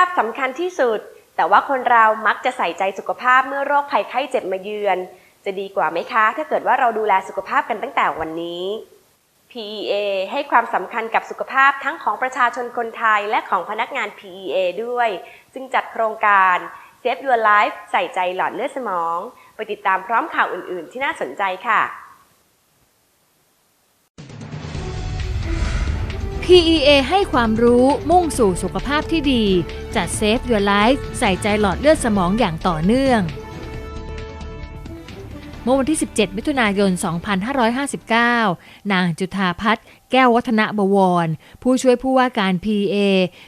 าพสำคัญที่สุด แต่ว่าคนเรามักจะใส่ใจสุขภาพเมื่อโรคภัยไข้เจ็บมาเยือน จะดีกว่าไหมคะ ถ้าเกิดว่าเราดูแลสุขภาพกันตั้งแต่วันนี้ PEA ให้ความสำคัญกับสุขภาพทั้งของประชาชนคนไทยและของพนักงาน PEA ด้วย ซึ่งจัดโครงการ Save Your Life ใส่ใจหลอดเลือดสมอง ไปติดตามพร้อมข่าวอื่น ๆ ที่น่าสนใจค่ะ PEA ให้ความรู้มุ่งสู่สุขภาพที่ดี จัด Save Your Life ใส่ใจหลอดเลือดสมองอย่างต่อเนื่อง เมื่อวันที่ 17 มิถุนายน 2559 นางจุธาพัฒน์แก้ววัฒนบวร ผู้ช่วยผู้ว่าการ PA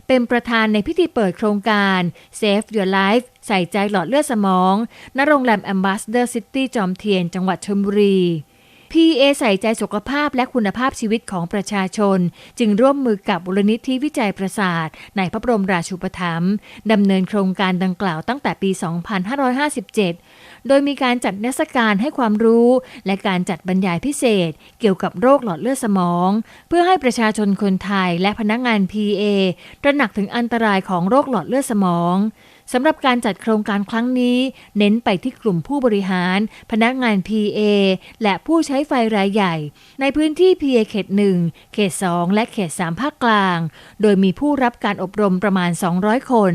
เป็นประธานในพิธีเปิดโครงการ Save Your Life ใส่ใจหลอดเลือดสมอง ณ โรงแรม Ambassador City จอมเทียน จังหวัดชลบุรี PA ใส่ใจสุขภาพและคุณภาพชีวิตของประชาชน จึงร่วมมือกับบุรณิธิวิจัยประสาท ในพระบรมราชูปถัมภ์ดำเนินโครงการดังกล่าวตั้งแต่ปี 2557 โดยมีการจัดนิทรรศการให้ความรู้ และการจัดบรรยายพิเศษ เกี่ยวกับโรคหลอดเลือดสมอง เพื่อให้ประชาชนคนไทยและพนักงาน PA ตระหนักถึงอันตรายของโรคหลอดเลือดสมองสำหรับการจัดโครงการครั้งนี้ เน้นไปที่กลุ่มผู้บริหาร พนักงาน PA และผู้ใช้ไฟรายใหญ่ ในพื้นที่ PA เขต 1 เขต 2 และเขต 3 ภาคกลาง โดยมีผู้รับการอบรมประมาณ 200 คน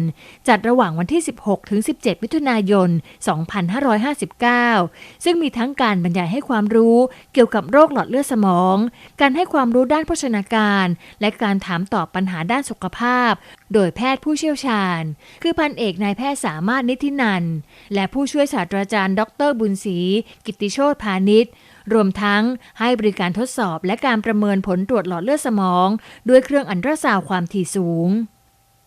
จัดระหว่างวันที่ 16 ถึง 17 มิถุนายน 2559 ซึ่งมีทั้งการบรรยายให้ความรู้เกี่ยวกับโรคหลอดเลือดสมอง การให้ความรู้ด้านโภชนาการ และการถามตอบปัญหาด้านสุขภาพโดยแพทย์ผู้เชี่ยวชาญ คือพันเอกนายแพทย์สามารถนิธินัน และผู้ช่วยศาสตราจารย์ ดรบุญศรีกิติโชตพาณิชย์รวมทั้งให้บริการทดสอบและการประเมินผลตรวจหลอดเลือดสมอง ด้วยเครื่องอันตราซาวด์ความถี่สูง